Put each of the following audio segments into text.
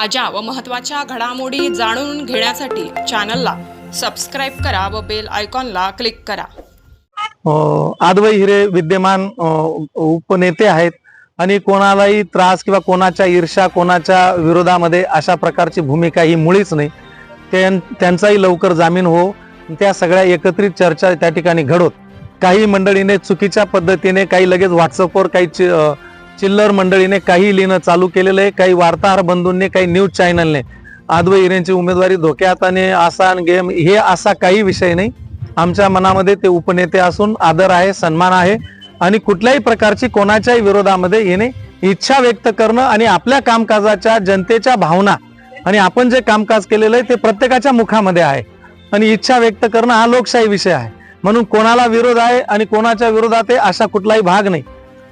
ताज्या व महत्त्वाच्या घडामोडी जाणून घेण्यासाठी चॅनलला सबस्क्राईब करा व बेल आयकॉनला क्लिक करा. अ, आदवई हिरे विद्यमान उपनेते आहेत आणि कोणालाही त्रास किंवा कोणाच्या ईर्षा कोणाच्या विरोधामध्ये अशा प्रकारची भूमिका ही मुळीच नाही. त्यां- त्यांचाही लवकर जामीन हो. त्या सगळ्या एकत्रित चर्चा त्या ठिकाणी घडोत. काही मंडळीने चुकीच्या पद्धतीने काही लगेच व्हॉट्सअपवर काही चिल्लर मंडळीने काही लिहिणं चालू केलेलं आहे काही वार्ताहर बंधूंनी काही न्यूज चॅनलने. आदव हिरेंची उमेदवारी धोक्यात आणि आसान गेम हे असा काही विषय नाही. आमच्या मनामध्ये ते उपनेते असून आदर आहे सन्मान आहे आणि कुठल्याही प्रकारची कोणाच्याही विरोधामध्ये येणे इच्छा व्यक्त करणं आणि आपल्या कामकाजाच्या जनतेच्या भावना आणि आपण जे कामकाज केलेलं आहे ते प्रत्येकाच्या मुखामध्ये आहे. आणि इच्छा व्यक्त करणं हा लोकशाही विषय आहे. म्हणून कोणाला विरोध आहे आणि कोणाच्या विरोधात आहे असा कुठलाही भाग नाही.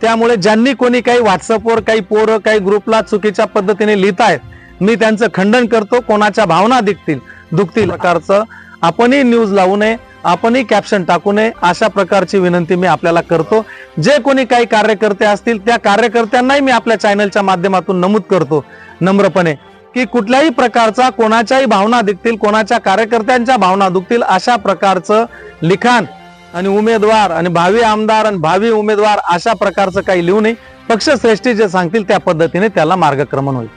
त्यामुळे ज्यांनी कोणी काही व्हॉट्सअपवर काही पोरं काही ग्रुपला चुकीच्या पद्धतीने लिहित आहेत मी त्यांचं खंडन करतो कोणाच्या भावना दिखतील दुखतील प्रकारचं. आपणही न्यूज लावू नये आपणही कॅप्शन टाकू नये अशा प्रकारची विनंती मी आपल्याला करतो. जे कोणी काही कार्यकर्ते असतील त्या कार्यकर्त्यांनाही मी आपल्या चॅनलच्या माध्यमातून नमूद करतो नम्रपणे. की कुठल्याही प्रकारचा कोणाच्याही भावना दिखतील कोणाच्या कार्यकर्त्यांच्या भावना दुखतील अशा प्रकारचं लिखाण आणि उमेदवार आणि भावी आमदार आणि भावी उमेदवार अशा प्रकारचं काही लिहू नये. पक्षश्रेष्ठी जे सांगतील त्या पद्धतीने त्याला मार्गक्रमण होईल.